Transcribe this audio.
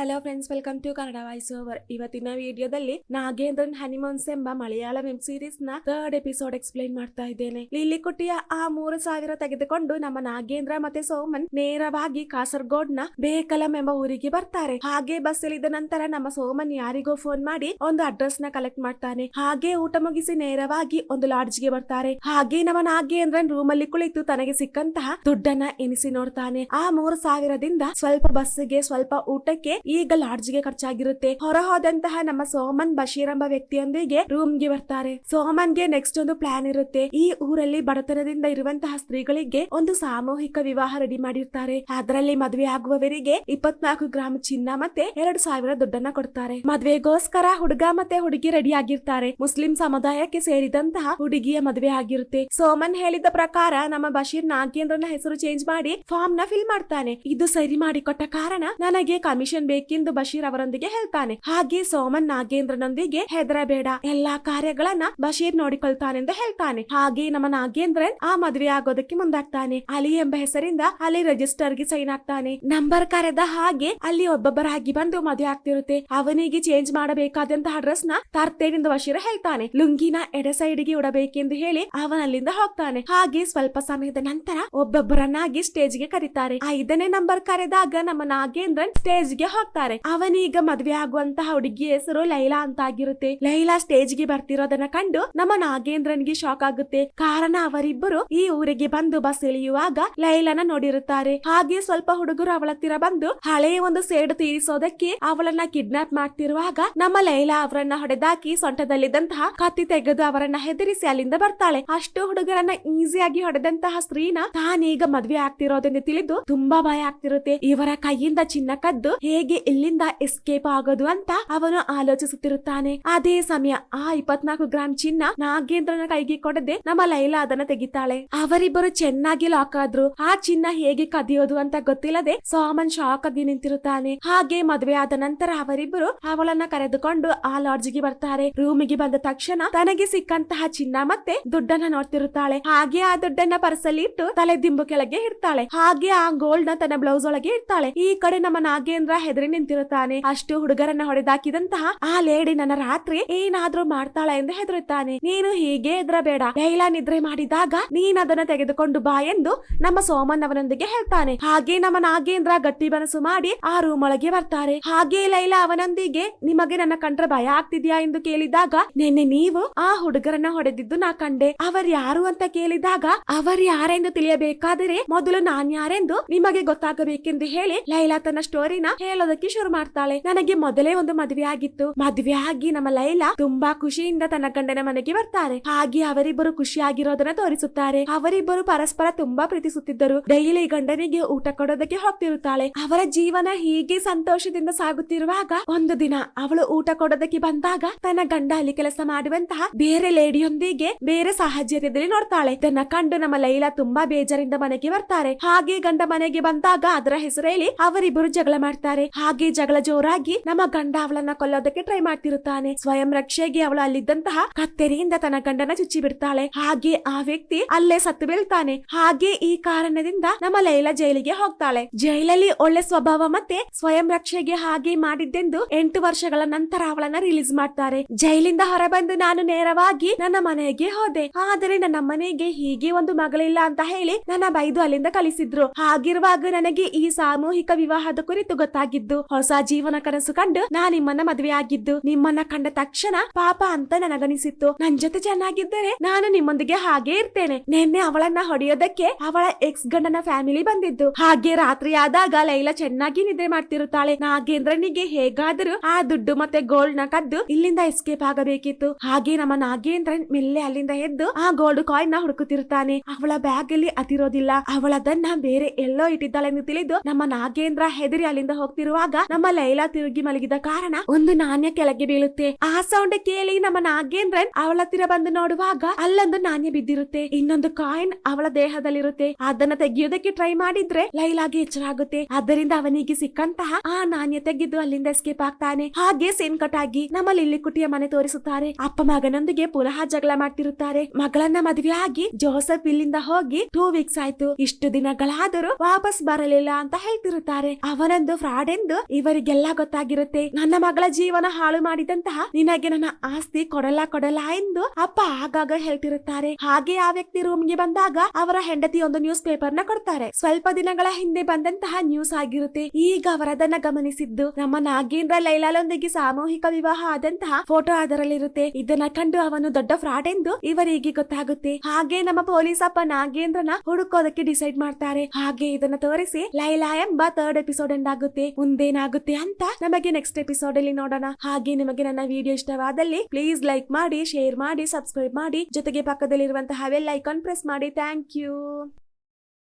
Hello friends welcome to Kannada voice over ಇವತ್ತಿನ ವಿಡಿಯೋದಲ್ಲಿ Nagendran honeymoons ಎಂಬ ಮಲಯಾಳಂ ವೆಬ್ ಸೀರೀಸ್ನ ಥರ್ಡ್ ಎಪಿಸೋಡ್ ಎಕ್ಸ್ಪ್ಲೈನ್ ಮಾಡ್ತಾ ಇದ್ದೇನೆ. ಲಿಲ್ಲಿ ಕುಟಿಯ ಆ ಮೂರು ಸಾವಿರ ತೆಗೆದುಕೊಂಡು ನಮ್ಮ ನಾಗೇಂದ್ರ ಮತ್ತೆ ಸೋಮನ್ ನೇರವಾಗಿ ಕಾಸರಗೋಡ್ನ ಬೇಕಲಂ ಎಂಬ ಊರಿಗೆ ಬರ್ತಾರೆ. ಹಾಗೆ ಬಸ್ ಇಳಿದ ನಂತರ ನಮ್ಮ ಸೋಮನ್ ಯಾರಿಗೋ ಫೋನ್ ಮಾಡಿ ಒಂದು ಅಡ್ರೆಸ್ನ ಕಲೆಕ್ಟ್ ಮಾಡ್ತಾನೆ. ಹಾಗೆ ಊಟ ಮುಗಿಸಿ ನೇರವಾಗಿ ಒಂದು ಲಾಡ್ಜ್ಗೆ ಬರ್ತಾರೆ. ಹಾಗೆ ನಮ್ಮ ನಾಗೇಂದ್ರನ್ ರೂಮ್ ಅಲ್ಲಿ ಕುಳಿತು ತನಗೆ ಸಿಕ್ಕಂತಹ ದುಡ್ಡನ್ನ ಎನಿಸಿ ನೋಡ್ತಾನೆ. ಆ ಮೂರು ಸಾವಿರದಿಂದ ಸ್ವಲ್ಪ ಬಸ್ಸಿಗೆ ಸ್ವಲ್ಪ ಊಟಕ್ಕೆ ಈಗ ಲಾಡ್ಜ್ಗೆ ಖರ್ಚಾಗಿರುತ್ತೆ. ಹೊರ ಹೋದಂತಹ ನಮ್ಮ ಸೋಮನ್ ಬಶೀರ್ ಎಂಬ ವ್ಯಕ್ತಿಯೊಂದಿಗೆ ರೂಮ್ಗೆ ಬರ್ತಾರೆ. ಸೋಮನ್ಗೆ ನೆಕ್ಸ್ಟ್ ಒಂದು ಪ್ಲಾನ್ ಇರುತ್ತೆ. ಈ ಊರಲ್ಲಿ ಬಡತನದಿಂದ ಇರುವಂತಹ ಸ್ತ್ರೀಗಳಿಗೆ ಒಂದು ಸಾಮೂಹಿಕ ವಿವಾಹ ರೆಡಿ ಮಾಡಿರ್ತಾರೆ. ಅದರಲ್ಲಿ ಮದುವೆ ಆಗುವವರಿಗೆ ಇಪ್ಪತ್ನಾಲ್ಕು ಗ್ರಾಮ್ ಚಿನ್ನ ಮತ್ತೆ ಎರಡು ಸಾವಿರ ದುಡ್ಡನ್ನ ಕೊಡ್ತಾರೆ. ಮದ್ವೆಗೋಸ್ಕರ ಹುಡುಗ ಮತ್ತೆ ಹುಡುಗಿ ರೆಡಿ ಆಗಿರ್ತಾರೆ. ಮುಸ್ಲಿಂ ಸಮುದಾಯಕ್ಕೆ ಸೇರಿದಂತಹ ಹುಡುಗಿಯ ಮದುವೆ ಆಗಿರುತ್ತೆ. ಸೋಮನ್ ಹೇಳಿದ ಪ್ರಕಾರ ನಮ್ಮ ಬಶೀರ್ ನಾಗೇಂದ್ರನ ಹೆಸರು ಚೇಂಜ್ ಮಾಡಿ ಫಾರ್ಮ್ನ ಫಿಲ್ ಮಾಡ್ತಾನೆ. ಇದು ಸರಿ ಮಾಡಿಕೊಟ್ಟ ಕಾರಣ ನನಗೆ ಕಮಿಷನ್ ಬೇಕೆಂದು ಬಶೀರ್ ಅವರೊಂದಿಗೆ ಹೇಳ್ತಾನೆ. ಹಾಗೆ ಸೋಮನ್ ನಾಗೇಂದ್ರನೊಂದಿಗೆ ಹೆದರಬೇಡ. ಎಲ್ಲಾ ಕಾರ್ಯಗಳನ್ನ ಬಶೀರ್ ನೋಡಿಕೊಳ್ತಾನೆಂದು ಹೇಳ್ತಾನೆ. ಹಾಗೆ ನಮ್ಮ ನಾಗೇಂದ್ರನ್ ಆ ಮದುವೆ ಆಗೋದಕ್ಕೆ ಮುಂದಾಗ್ತಾನೆ. ಅಲಿ ಎಂಬ ಹೆಸರಿಂದ ಅಲ್ಲಿ ರಿಜಿಸ್ಟರ್ಗೆ ಸೈನ್ ಆಗ್ತಾನೆ. ನಂಬರ್ ಕರೆದ ಹಾಗೆ ಅಲ್ಲಿ ಒಬ್ಬೊಬ್ಬರಾಗಿ ಬಂದು ಮದುವೆ ಆಗ್ತಿರುತ್ತೆ. ಅವನಿಗೆ ಚೇಂಜ್ ಮಾಡಬೇಕಾದಂತಹ ಡ್ರೆಸ್ನ ತರ್ತೇನೆಂದು ಬಶೀರ್ ಹೇಳ್ತಾನೆ. ಲುಂಗಿನ ಎಡ ಸೈಡ್ಗೆ ಉಡಬೇಕೆಂದು ಹೇಳಿ ಅವನಲ್ಲಿಂದ ಹೋಗ್ತಾನೆ. ಹಾಗೆ ಸ್ವಲ್ಪ ಸಮಯದ ನಂತರ ಒಬ್ಬೊಬ್ಬರನ್ನಾಗಿ ಸ್ಟೇಜ್ಗೆ ಕರೀತಾರೆ. ಐದನೇ ನಂಬರ್ ಕರೆದಾಗ ನಮ್ಮ ನಾಗೇಂದ್ರನ್ ಸ್ಟೇಜ್ಗೆ ಹೋಗ್ತಾರೆ. ಅವನೀಗ ಮದ್ವೆ ಆಗುವಂತಹ ಹುಡುಗಿ ಹೆಸರು ಲೈಲಾ ಅಂತ ಆಗಿರುತ್ತೆ ಲೈಲಾ ಸ್ಟೇಜ್ಗೆ ಬರ್ತಿರೋದನ್ನ ಕಂಡು ನಮ್ಮ ನಾಗೇಂದ್ರನ್ಗೆ ಶಾಕ್ ಆಗುತ್ತೆ. ಕಾರಣ ಅವರಿಬ್ಬರು ಈ ಊರಿಗೆ ಬಂದು ಬಸ್ ಇಳಿಯುವಾಗ ಲೈಲಾನ ನೋಡಿರುತ್ತಾರೆ. ಹಾಗೆ ಸ್ವಲ್ಪ ಹುಡುಗರು ಅವಳ ಹತ್ತಿರ ಬಂದು ಹಳೆಯ ಒಂದು ಸೇಡು ತೀರಿಸೋದಕ್ಕೆ ಅವಳನ್ನ ಕಿಡ್ನಾಪ್ ಮಾಡ್ತಿರುವಾಗ ನಮ್ಮ ಲೈಲಾ ಅವರನ್ನ ಹೊಡೆದಾಕಿ ಸೊಂಟದಲ್ಲಿದ್ದಂತಹ ಕತ್ತಿ ತೆಗೆದು ಅವರನ್ನ ಹೆದರಿಸಿ ಅಲ್ಲಿಂದ ಬರ್ತಾಳೆ. ಅಷ್ಟು ಹುಡುಗರನ್ನ ಈಸಿಯಾಗಿ ಹೊಡೆದಂತಹ ಸ್ತ್ರೀನ ತಾನೀಗ ಮದ್ವೆ ಆಗ್ತಿರೋದೆಂದು ತಿಳಿದು ತುಂಬಾ ಭಯ ಆಗ್ತಿರುತ್ತೆ. ಇವರ ಕೈಯಿಂದ ಚಿನ್ನ ಕದ್ದು ಹೇಗೆ ಇಲ್ಲಿಂದ ಎಸ್ಕೇಪ್ ಆಗೋದು ಅಂತ ಅವನು ಆಲೋಚಿಸುತ್ತಿರುತ್ತಾನೆ. ಅದೇ ಸಮಯ ಆ ಇಪ್ಪತ್ನಾಲ್ಕು ಗ್ರಾಮ್ ಚಿನ್ನ ನಾಗೇಂದ್ರನ ಕೈಗೆ ಕೊಡದೆ ನಮ್ಮ ಲೈಲಾ ಅದನ್ನ ತೆಗಿತಾಳೆ. ಅವರಿಬ್ಬರು ಚೆನ್ನಾಗಿ ಲಾಕ್ ಆದ್ರು. ಆ ಚಿನ್ನ ಹೇಗೆ ಕದಿಯೋದು ಅಂತ ಗೊತ್ತಿಲ್ಲದೆ ಸೋಮನ್ ಶಾಕ್ ಆಗಿ ನಿಂತಿರುತ್ತಾನೆ. ಹಾಗೆ ಮದುವೆ ಆದ ನಂತರ ಅವರಿಬ್ಬರು ಅವಳನ್ನ ಕರೆದುಕೊಂಡು ಆ ಲಾಡ್ಜ್ಗೆ ಬರ್ತಾರೆ. ರೂಮಿಗೆ ಬಂದ ತಕ್ಷಣ ತನಗೆ ಸಿಕ್ಕಂತಹ ಚಿನ್ನ ಮತ್ತೆ ದುಡ್ಡನ್ನ ನೋಡ್ತಿರುತ್ತಾಳೆ. ಹಾಗೆ ಆ ದುಡ್ಡನ್ನ ಪರ್ಸಲ್ಲಿ ಇಟ್ಟು ತಲೆ ದಿಂಬು ಕೆಳಗೆ ಇಡ್ತಾಳೆ. ಹಾಗೆ ಆ ಗೋಲ್ಡ್ನ ತನ್ನ ಬ್ಲೌಸ್ ಒಳಗೆ ಇಡ್ತಾಳೆ. ಈ ಕಡೆ ನಮ್ಮ ನಾಗೇಂದ್ರ ಹೆದರಿ ನಿಂತಿರುತ್ತಾನೆ. ಅಷ್ಟು ಹುಡುಗರನ್ನ ಹೊಡೆದಾಕಿದಂತಹ ಆ ಲೇಡಿ ನನ್ನ ರಾತ್ರಿ ಏನಾದ್ರೂ ಮಾಡ್ತಾಳೆ ಎಂದು ಹೆದರುತ್ತಾನೆ. ನೀನು ಹೀಗೆ ಹೆದರಬೇಡ. ಲೈಲಾ ನಿದ್ರೆ ಮಾಡಿದಾಗ ನೀನ್ ಅದನ್ನ ತೆಗೆದುಕೊಂಡು ಬಾ ಎಂದು ನಮ್ಮ ಸೋಮನ್ ಅವನೊಂದಿಗೆ ಹೇಳ್ತಾನೆ. ಹಾಗೆ ನಮ್ಮ ನಾಗೇಂದ್ರ ಗಟ್ಟಿ ಮನಸ್ಸು ಮಾಡಿ ಆ ರೂಮ್ ಒಳಗೆ ಬರ್ತಾರೆ. ಹಾಗೆ ಲೈಲಾ ಅವನೊಂದಿಗೆ ನಿಮಗೆ ನನ್ನ ಕಂಡ್ರೆ ಭಯ ಆಗ್ತಿದ್ಯಾ ಎಂದು ಕೇಳಿದಾಗ, ನಿನ್ನೆ ನೀವು ಆ ಹುಡುಗರನ್ನ ಹೊಡೆದಿದ್ದು ನಾ ಕಂಡೆ. ಅವರ್ ಯಾರು ಅಂತ ಕೇಳಿದಾಗ, ಅವರ್ ಯಾರೆಂದು ತಿಳಿಯಬೇಕಾದರೆ ಮೊದಲು ನಾನ್ ಯಾರೆಂದು ನಿಮಗೆ ಗೊತ್ತಾಗಬೇಕೆಂದು ಹೇಳಿ ಲೈಲಾ ತನ್ನ ಸ್ಟೋರಿನ ಹೇಳೋದಕ್ಕೆ ಶುರು ಮಾಡ್ತಾಳೆ. ನನಗೆ ಮೊದಲೇ ಒಂದು ಮದುವೆ ಆಗಿತ್ತು. ಮದುವೆ ಆಗಿ ನಮ್ಮ ಲೈಲಾ ತುಂಬಾ ಖುಷಿಯಿಂದ ತನ್ನ ಗಂಡನ ಮನೆಗೆ ಬರ್ತಾರೆ. ಹಾಗೆ ಅವರಿಬ್ಬರು ಖುಷಿಯಾಗಿರೋದನ್ನ ತೋರಿಸುತ್ತಾರೆ. ಅವರಿಬ್ಬರು ಪರಸ್ಪರ ತುಂಬಾ ಪ್ರೀತಿಸುತ್ತಿದ್ದರು. ಡೈಲಿ ಗಂಡನಿಗೆ ಊಟ ಕೊಡೋದಕ್ಕೆ ಹೋಗ್ತಿರುತ್ತಾಳೆ. ಅವರ ಜೀವನ ಹೀಗೆ ಸಂತೋಷದಿಂದ ಸಾಗುತ್ತಿರುವಾಗ ಒಂದು ದಿನ ಅವಳು ಊಟ ಕೊಡೋದಕ್ಕೆ ಬಂದಾಗ ತನ್ನ ಗಂಡ ಅಲ್ಲಿ ಕೆಲಸ ಮಾಡುವಂತಹ ಬೇರೆ ಲೇಡಿಯೊಂದಿಗೆ ಬೇರೆ ಸಾಹಚರ್ಯದಲ್ಲಿ ನೋಡ್ತಾಳೆ. ತನ್ನ ಕಂಡು ನಮ್ಮ ಲೈಲಾ ತುಂಬಾ ಬೇಜಾರಿಂದ ಮನೆಗೆ ಬರ್ತಾರೆ. ಹಾಗೆ ಗಂಡ ಮನೆಗೆ ಬಂದಾಗ ಅದರ ಹೆಸರು ಹೇಳಿ ಅವರಿಬ್ಬರು ಜಗಳ ಮಾಡ್ತಾರೆ. ಹಾಗೆ ಜಗಳ ಜೋರಾಗಿ ನಮ್ಮ ಗಂಡ ಅವಳನ್ನ ಕೊಲ್ಲೋದಕ್ಕೆ ಟ್ರೈ ಮಾಡ್ತಿರುತ್ತಾನೆ. ಸ್ವಯಂ ರಕ್ಷೆಗೆ ಅವಳು ಅಲ್ಲಿದ್ದಂತಹ ಕತ್ತೆರಿಯಿಂದ ತನ್ನ ಗಂಡನ ಚುಚ್ಚಿ ಬಿಡ್ತಾಳೆ. ಹಾಗೆ ಆ ವ್ಯಕ್ತಿ ಅಲ್ಲೇ ಸತ್ತು ಬೀಳ್ತಾನೆ. ಹಾಗೆ ಈ ಕಾರಣದಿಂದ ನಮ್ಮ ಲೈಲಾ ಜೈಲಿಗೆ ಹೋಗ್ತಾಳೆ. ಜೈಲಲ್ಲಿ ಒಳ್ಳೆ ಸ್ವಭಾವ ಮತ್ತೆ ಸ್ವಯಂ ರಕ್ಷೆಗೆ ಹಾಗೆ ಮಾಡಿದ್ದೆಂದು ಎಂಟು ವರ್ಷಗಳ ನಂತರ ಅವಳನ್ನ ರಿಲೀಸ್ ಮಾಡ್ತಾರೆ. ಜೈಲಿಂದ ಹೊರಬಂದು ನಾನು ನೇರವಾಗಿ ನನ್ನ ಮನೆಗೆ ಹೋದೆ. ಆದರೆ ನನ್ನ ಮನೆಗೆ ಹೀಗೆ ಒಂದು ಮಗಳಿಲ್ಲ ಅಂತ ಹೇಳಿ ನನ್ನ ಬೈದು ಅಲ್ಲಿಂದ ಕಲಿಸಿದ್ರು ಹಾಗಿರುವಾಗ ನನಗೆ ಈ ಸಾಮೂಹಿಕ ವಿವಾಹದ ಕುರಿತು ಗೊತ್ತಾಗಿದ್ದು ಹೊಸ ಜೀವನ ಕನಸು ಕಂಡು ನಾ ನಿಮ್ಮನ್ನ ಮದುವೆ ಆಗಿದ್ದು, ನಿಮ್ಮನ್ನ ಕಂಡ ತಕ್ಷಣ ಪಾಪ ಅಂತ ನನಗನಿಸಿತ್ತು. ನನ್ ಜೊತೆ ಚೆನ್ನಾಗಿದ್ದರೆ ನಾನು ನಿಮ್ಮೊಂದಿಗೆ ಹಾಗೆ ಇರ್ತೇನೆ. ನಿನ್ನೆ ಅವಳನ್ನ ಹೊಡೆಯೋದಕ್ಕೆ ಅವಳ ಎಕ್ಸ್ ಗಂಡನ ಫ್ಯಾಮಿಲಿ ಬಂದಿದ್ದು. ಹಾಗೆ ರಾತ್ರಿ ಆದಾಗ ಲೈಲಾ ಚೆನ್ನಾಗಿ ನಿದ್ರೆ ಮಾಡ್ತಿರುತ್ತಾಳೆ. ನಾಗೇಂದ್ರನಿಗೆ ಹೇಗಾದರೂ ಆ ದುಡ್ಡು ಮತ್ತೆ ಗೋಲ್ಡ್ನ ಕದ್ದು ಇಲ್ಲಿಂದ ಎಸ್ಕೇಪ್ ಆಗಬೇಕಿತ್ತು. ಹಾಗೆ ನಮ್ಮ ನಾಗೇಂದ್ರನ್ ಮೆಲ್ಲೆ ಅಲ್ಲಿಂದ ಎದ್ದು ಆ ಗೋಲ್ಡ್ ಕಾಯಿನ್ನ ಹುಡುಕುತ್ತಿರುತ್ತಾನೆ. ಅವಳ ಬ್ಯಾಗ್ ಅಲ್ಲಿ ಅತಿರೋದಿಲ್ಲ ಅವಳದನ್ನ ಬೇರೆ ಎಲ್ಲೋ ಇಟ್ಟಿದ್ದಾಳೆ ಎಂದು ತಿಳಿದು ನಮ್ಮ ನಾಗೇಂದ್ರ ಹೆದರಿ ಅಲ್ಲಿಂದ ಹೋಗ್ತಿರುವಾಗ ನಮ್ಮ ಲೈಲಾ ತಿರುಗಿ ಮಲಗಿದ ಕಾರಣ ಒಂದು ನಾಣ್ಯ ಕೆಳಗೆ ಬೀಳುತ್ತೆ. ಆ ಸೌಂಡ್ ಕೇಳಿ ನಮ್ಮ ನಾಗೇಂದ್ರನ್ ಅವಳ ಹತ್ತಿರ ಬಂದು ನೋಡುವಾಗ ಅಲ್ಲೊಂದು ನಾಣ್ಯ ಬಿದ್ದಿರುತ್ತೆ. ಇನ್ನೊಂದು ಕಾಯಿನ್ ಅವಳ ದೇಹದಲ್ಲಿರುತ್ತೆ. ಅದನ್ನ ತೆಗೆಯೋದಕ್ಕೆ ಟ್ರೈ ಮಾಡಿದ್ರೆ ಲೈಲಾಗೆ ಎಚ್ಚರ ಆಗುತ್ತೆ ಅದರಿಂದ ಅವನಿಗೆ ಸಿಕ್ಕಂತಹ ಆ ನಾಣ್ಯ ತೆಗೆದು ಅಲ್ಲಿಂದ ಎಸ್ಕೇಪ್ ಆಗ್ತಾನೆ. ಹಾಗೆ ಸೇನ್ ಕಟ್ ಆಗಿ ನಮ್ಮ ಲಿಲ್ಲಿಕುಟಿಯ ಮನೆ ತೋರಿಸುತ್ತಾರೆ. ಅಪ್ಪ ಮಗನೊಂದಿಗೆ ಪುನಃ ಜಗಳ ಮಾಡ್ತಿರುತ್ತಾರೆ. ಮಗಳನ್ನ ಮದುವೆ ಆಗಿ ಜೋಸಫ್ ಇಲ್ಲಿಂದ ಹೋಗಿ ಟೂ ವೀಕ್ಸ್ ಆಯ್ತು. ಇಷ್ಟು ದಿನಗಳಾದರೂ ವಾಪಸ್ ಬರಲಿಲ್ಲ ಅಂತ ಹೇಳ್ತಿರುತ್ತಾರೆ. ಅವನೊಂದು ಫ್ರಾಡ್ ಎಂದು ಎಂದು ಇವರಿಗೆಲ್ಲ ಗೊತ್ತಾಗಿರುತ್ತೆ. ನನ್ನ ಮಗಳ ಜೀವನ ಹಾಳು ಮಾಡಿದಂತಹ ನಿನಗೆ ನನ್ನ ಆಸ್ತಿ ಕೊಡಲ್ಲ ಕೊಡಲ್ಲ ಎಂದು ಅಪ್ಪ ಆಗಾಗ ಹೇಳ್ತಿರುತ್ತಾರೆ. ಹಾಗೆ ಆ ವ್ಯಕ್ತಿ ರೂಮ್ಗೆ ಬಂದಾಗ ಅವರ ಹೆಂಡತಿ ಒಂದು ನ್ಯೂಸ್ ಪೇಪರ್ನ ಕೊಡ್ತಾರೆ. ಸ್ವಲ್ಪ ದಿನಗಳ ಹಿಂದೆ ಬಂದಂತಹ ನ್ಯೂಸ್ ಆಗಿರುತ್ತೆ. ಈಗ ಅವರದನ್ನ ಗಮನಿಸಿದ್ದು, ನಮ್ಮ ನಾಗೇಂದ್ರ ಲೈಲಾಲೊಂದಿಗೆ ಸಾಮೂಹಿಕ ವಿವಾಹ ಆದಂತಹ ಫೋಟೋ ಅದರಲ್ಲಿರುತ್ತೆ. ಇದನ್ನ ಕಂಡು ಅವನು ದೊಡ್ಡ ಫ್ರಾಡ್ ಎಂದು ಇವರಿಗೆ ಗೊತ್ತಾಗುತ್ತೆ. ಹಾಗೆ ನಮ್ಮ ಪೊಲೀಸ್ ಅಪ್ಪ ನಾಗೇಂದ್ರನ ಹುಡುಕೋದಕ್ಕೆ ಡಿಸೈಡ್ ಮಾಡ್ತಾರೆ. ಹಾಗೆ ಇದನ್ನ ತೋರಿಸಿ ಲೈಲಾ ಎಂಬ ಥರ್ಡ್ ಎಪಿಸೋಡ್ ಎಂಡ್ ಆಗುತ್ತೆ ಮುಂದೇನಾಗುತ್ತೆ ಅಂತ ನಮಗೆ ನೆಕ್ಸ್ಟ್ ಎಪಿಸೋಡ್ ಅಲ್ಲಿ ನೋಡೋಣ. ಹಾಗೆ ನಿಮಗೆ ನನ್ನ ವಿಡಿಯೋ ಇಷ್ಟವಾದಲ್ಲಿ ಪ್ಲೀಸ್ ಲೈಕ್ ಮಾಡಿ ಶೇರ್ ಮಾಡಿ ಸಬ್ಸ್ಕ್ರೈಬ್ ಮಾಡಿ. ಜೊತೆಗೆ ಪಕ್ಕದಲ್ಲಿರುವಂತಹ ವೆಲ್ ಐಕಾನ್ ಪ್ರೆಸ್ ಮಾಡಿ. Thank you